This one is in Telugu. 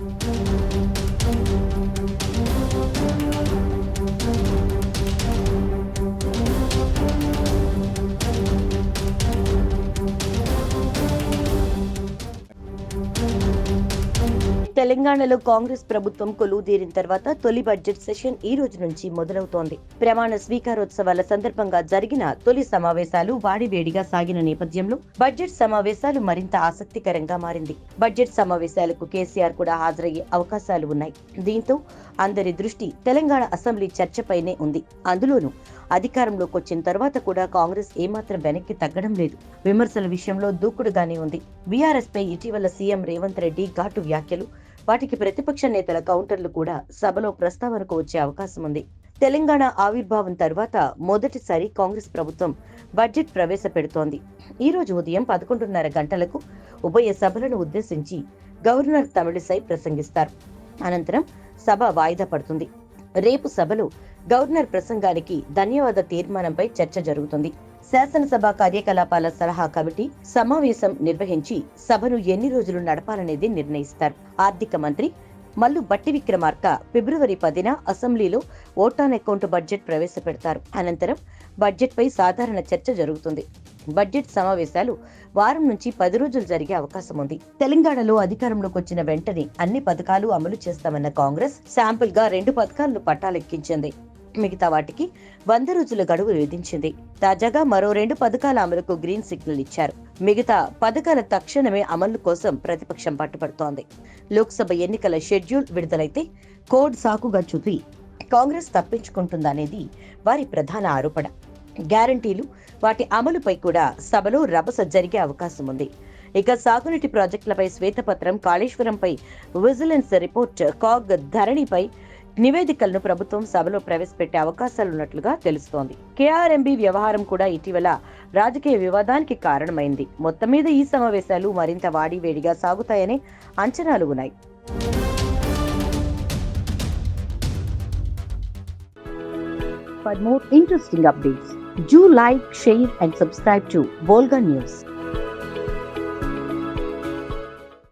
Thank you. తెలంగాణలో కాంగ్రెస్ ప్రభుత్వం కొలువుదీరిన తర్వాత తొలి బడ్జెట్ సెషన్ ఈ రోజు నుంచి మొదలవుతోంది. ప్రమాణ స్వీకారోత్సవాల సందర్భంగా జరిగిన తొలి సమావేశాలు వాడివేడిగా సాగిన నేపథ్యంలో బడ్జెట్ సమావేశాలు మరింత ఆసక్తికరంగా మారింది. బడ్జెట్ సమావేశాలకు కేసీఆర్ కూడా హాజరయ్యే అవకాశాలు ఉన్నాయి. దీంతో అందరి దృష్టి తెలంగాణ అసెంబ్లీ చర్చపైనే ఉంది. అందులోనూ అధికారంలోకి వచ్చిన తర్వాత కూడా కాంగ్రెస్ ఏమాత్రం వెనక్కి తగ్గడం లేదు. విమర్శల విషయంలో దూకుడుగానే ఉంది. బీఆర్ఎస్ పై ఇటీవల సీఎం రేవంత్ రెడ్డి ఘాటు వ్యాఖ్యలు వాటికి ప్రతిపక్ష నేతల కౌంటర్లు కూడా సభలో ప్రస్తావనకు వచ్చే అవకాశం ఉంది. తెలంగాణ ఆవిర్భావం తర్వాత మొదటిసారి కాంగ్రెస్ ప్రభుత్వం బడ్జెట్ ప్రవేశపెడుతోంది. ఈ రోజు ఉదయం పదకొండున్నర గంటలకు ఉభయ సభలను ఉద్దేశించి గవర్నర్ తమిళిసై ప్రసంగిస్తారు. అనంతరం సభ వాయిదా పడుతుంది. రేపు సభలో గవర్నర్ ప్రసంగానికి ధన్యవాద తీర్మానంపై చర్చ జరుగుతుంది. శాసనసభ కార్యకలాపాల సలహా కమిటీ సమావేశం నిర్వహించి సభను ఎన్ని రోజులు నడపాలనేది నిర్ణయిస్తారు. ఆర్థిక మంత్రి మల్లు బట్టి విక్రమార్క ఫిబ్రవరి పదిన అసెంబ్లీలో ఓటాన్ అకౌంట్ బడ్జెట్ ప్రవేశపెడతారు. అనంతరం బడ్జెట్పై సాధారణ చర్చ జరుగుతుంది. బడ్జెట్ సమావేశాలు వారం నుంచి పది రోజులు జరిగే అవకాశం ఉంది. తెలంగాణలో అధికారంలోకి వచ్చిన వెంటనే అన్ని పథకాలు అమలు చేస్తామన్న కాంగ్రెస్ శాంపుల్గా రెండు పథకాలను పట్టాలెక్కించింది. మిగతా వాటికి వంద రోజుల గడువు విధించింది. తాజాగా మరో రెండు పథకాల అమలుకు గ్రీన్ సిగ్నల్ ఇచ్చారు. మిగతా పథకాల తక్షణమే అమలు కోసం ప్రతిపక్షం పట్టుబడుతోంది. లోక్సభ ఎన్నికల షెడ్యూల్ విడుదలైతే కోడ్ సాకుగా చూపి కాంగ్రెస్ తప్పించుకుంటుందనేది వారి ప్రధాన ఆరోపణ. గ్యారంటీలు వాటి అమలుపై కూడా సభలో రభస జరిగే అవకాశం ఉంది. ఇక సాగునీటి ప్రాజెక్టులపై శ్వేతపత్రం కాళేశ్వరంపై విజిలెన్స్ రిపోర్ట్ కాగ్ ధరణిపై నివేదికలను ప్రభుత్వం సభలో ప్రవేశపెట్టే అవకాశాలున్నట్లుగా తెలుస్తోంది. కేఆర్ఎంబి వ్యవహారం కూడా ఇటీవల రాజకీయ వివాదానికి కారణమైంది. మొత్తం మీద ఈ సమావేశాలు మరింత వాడివేడిగా సాగుతాయనే అంచనాలు ఉన్నాయి. For more interesting updates, do like, share, and subscribe to Volga News.